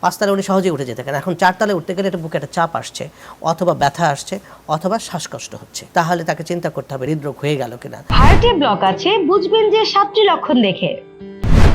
পাঁচতলা উনি সহজেই উঠে যেতে পারেন। এখন চারতলায় উঠতে গেলে একটা বুকে একটা চাপ আসছে, অথবা ব্যথা আসছে, অথবা শ্বাসকষ্ট হচ্ছে। তাহলে তাকে চিন্তা করতে হবে, হৃদরোগ হয়ে গেল কিনা। হার্টে ব্লক আছে, বুঝবেন যে সাতটি লক্ষণ দেখে।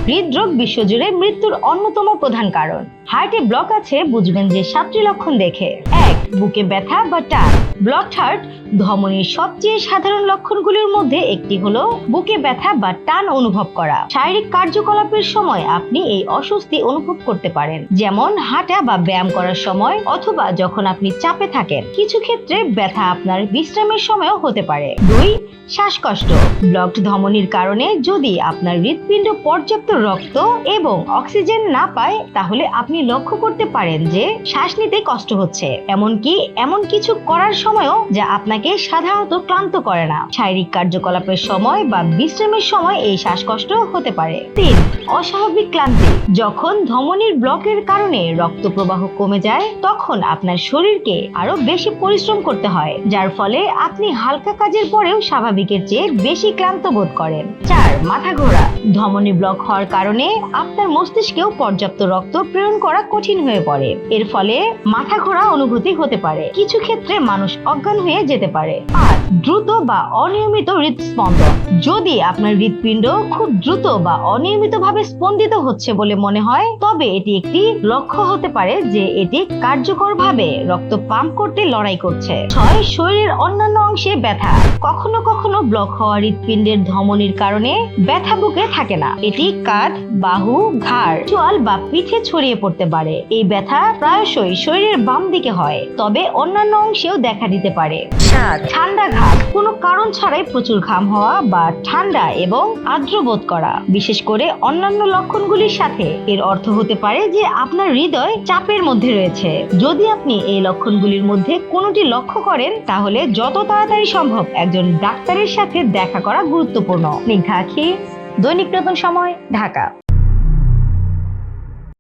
হৃদরোগ বিশ্বজুড়ে মৃত্যুর অন্যতম প্রধান কারণ। হার্টে ব্লক আছে, বুঝবেন যে সাতটি লক্ষণ দেখে। এক, বুকে ব্যথা বা টান। ব্লক হার্ট ধমনীর সবচেয়ে সাধারণ লক্ষণগুলির মধ্যে একটি হলো বুকে ব্যথা বা টান অনুভব করা। শারীরিক কার্যকলাপের সময় আপনি এই অস্বস্তি অনুভব করতে পারেন। যেমন হাঁটা বা ব্যায়াম করার সময় অথবা যখন আপনি চাপে থাকেন। কিছু ক্ষেত্রে ব্যথা আপনার বিশ্রামের সময়ও হতে পারে। দুই, শ্বাসকষ্ট। ব্লকড ধমনির কারণে যদি আপনার হৃৎপিণ্ড পর্যাপ্ত রক্ত এবং অক্সিজেন না পায়, তাহলে আপনি লক্ষ্য করতে পারেন যে শ্বাস নিতে কষ্ট হচ্ছে, এমনকি এমন কিছু করার সময়ও যা আপনাকে সাধারণত ক্লান্ত করে না। শারীরিক কার্যকলাপের সময় বা বিশ্রামের সময় এই শ্বাসকষ্ট হতে পারে। তিন, অস্বাভাবিক ক্লান্তি। যখন ধমনির ব্লকের কারণে রক্ত প্রবাহ কমে যায়, তখন আপনার শরীরকে আরও বেশি পরিশ্রম করতে হয়, যার ফলে আপনি হালকা কাজের পরেও স্বাভাবিকের চেয়ে বেশি ক্লান্ত বোধ করেন। চার, মাথা ঘোরা। ধমনী ব্লক হওয়ার কারণে আপনার মস্তিষ্কেও পর্যাপ্ত রক্ত প্রেরণ করা কঠিন হয়ে পড়ে। এর ফলে মাথা ঘোরা অনুভূতি হতে পারে। কিছু ক্ষেত্রে মানুষ অজ্ঞান হয়ে যেতে পারে। পাঁচ দ্রুত বা অনিয়মিত হৃদস্পন্দন। যদি আপনার হৃৎপিণ্ড খুব দ্রুত বা অনিয়মিতভাবে স্পন্দিত হচ্ছে বলে মনে হয়, তবে এটি একটি লক্ষ্য হতে পারে যে এটি কার্যকরভাবে রক্ত পাম্প করতে লড়াই করছে। ছয় শরীরের অন্যান্য অংশে ব্যথা। কখনো কখনো ব্লক হওয়া হৃৎপিণ্ডের ধমনির কারণে ব্যথা বুকে থাকে না। এটি কাঁধ, বাহু, ঘাড়, চোয়াল বা পিঠে ছড়িয়ে পড়তে পারে। এই ব্যথা প্রায়শই শরীরের বাম দিকে হয় তবে অন্যান্য অংশেও দেখা দিতে পারে। সাত। ঠান্ডা ঘাম কোনো কারণ ছাড়াই প্রচুর ঘাম হওয়া বা ঠান্ডা এবং আর্দ্র বোধ করা। বিশেষ করে অন্যান্য লক্ষণগুলির সাথে এর অর্থ হতে পারে যে আপনার হৃদয় চাপের মধ্যে রয়েছে। যদি আপনি এই লক্ষণগুলির মধ্যে কোনোটি লক্ষ্য করেন তাহলে যত তাড়াতাড়ি সম্ভব একজন ডাক্তারের সাথে দেখা করা গুরুত্বপূর্ণ। স্নিগ্ধা আখি দৈনিক নতুন সময় ঢাকা।